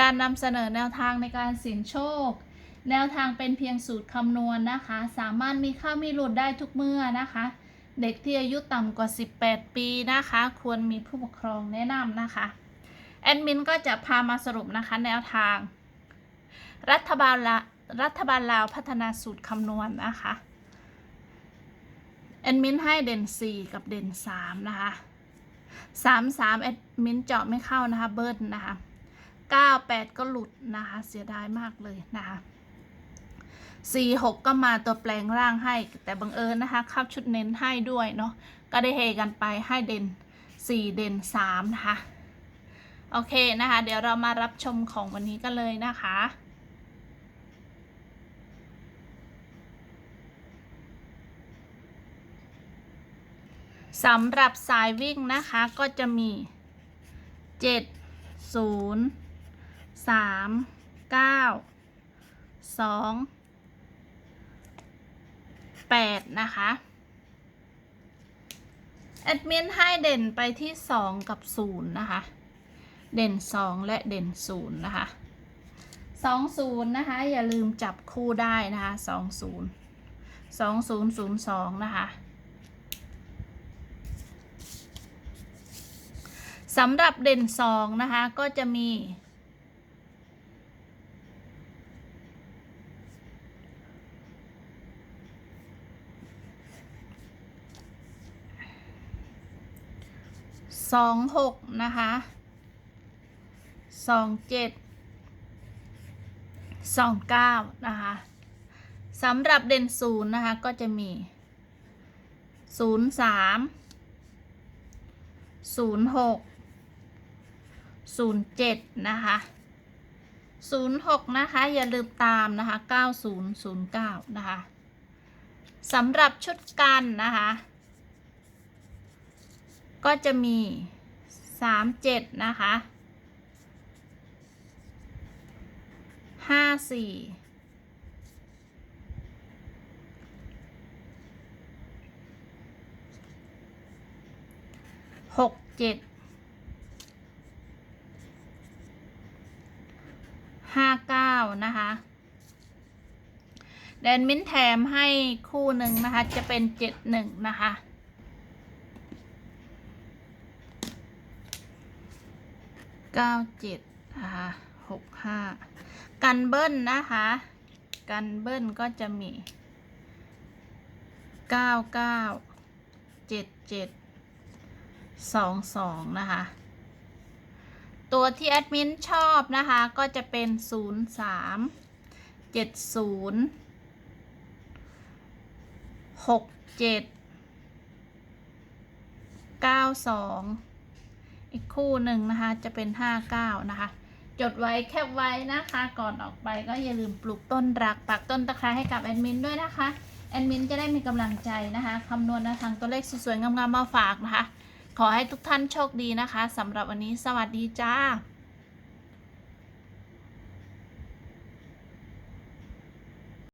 การนำเสนอแนวทางในการเสี่ยงโชค แนวทางเป็นเพียงสูตรคำนวณนะคะ สามารถมีเข้ามีหลุดได้ทุกเมื่อนะคะ เด็กที่อายุต่ำกว่า 18 ปีนะคะ ควรมีผู้ปกครองแนะนำนะคะ แอดมินก็จะพามาสรุปนะคะแนวทาง รัฐบาลละรัฐบาลลาวพัฒนาสูตรคำนวณนะคะแอดมินให้เด่น 4 กับเด่น 3 นะคะ 3 3แอดมินเจาะไม่เข้านะคะ เบิร์ดนะคะ 98 ก็หลุดนะคะ เสียดายมากเลยนะคะ46 ก็มาตัวแปลงร่างให้ แต่บังเอิญนะคะเข้าชุดเน้นให้ด้วยเนาะก็ได้เฮกันไปให้เด่น 4 เด่น 3 นะคะ โอเคนะคะ เดี๋ยวเรามารับชมของวันนี้กันเลยนะคะสำหรับสายวิ่งนะคะก็จะมี 7 0 3 9 2 8นะคะแอดมินให้เด่นไปที่2กับ0นะคะ เด่น2และเด่น0นะคะ20นะคะ อย่าลืมจับคู่ได้นะคะ20 2002นะคะสำหรับเด่นสองนะคะก็จะมี สองหกนะคะสองเจ็ดสองเก้านะคะสำหรับเด่นศูนย์นะคะ ก็จะมีศูนย์สามศูนย์หกศูนย์เจ็ดนะคะศูนย์หกนะคะ อย่าลืมตามนะคะเก้าศูนย์ศูนย์เก้านะคะสำหรับชุดกันนะคะ ก็จะมีสามเจ็ดนะคะห้าสี่หกเจ็ดห้าเก้านะคะแดนมินแถมให้คู่หนึ่งนะคะ จะเป็นเจ็ดหนึ่งนะคะ ก้าเจ็ดนะคะหกห้ากันเบิ้ลนะคะ กันเบิ้ลก็จะมีเก้าเก้าเจ็ดเจ็ดสองสองนะคะ ตัวที่แอดมินชอบนะคะ ก็จะเป็น0 3 7 0 6 7 9 2อี อีกคู่หนึ่งนะคะจะเป็น 5 9 นะคะ จดไว้แคปไว้นะคะ ก่อนออกไปก็อย่าลืมปลูกต้นรักปักต้นตะไคร้ให้กับแอดมินด้วยนะคะแอดมินจะได้มีกำลังใจนะคะคำนวณแนวทางตัวเลขสวยๆงามๆมาฝากนะคะ ขอให้ทุกท่านโชคดีนะคะสำหรับวันนี้สวัสดีจ้า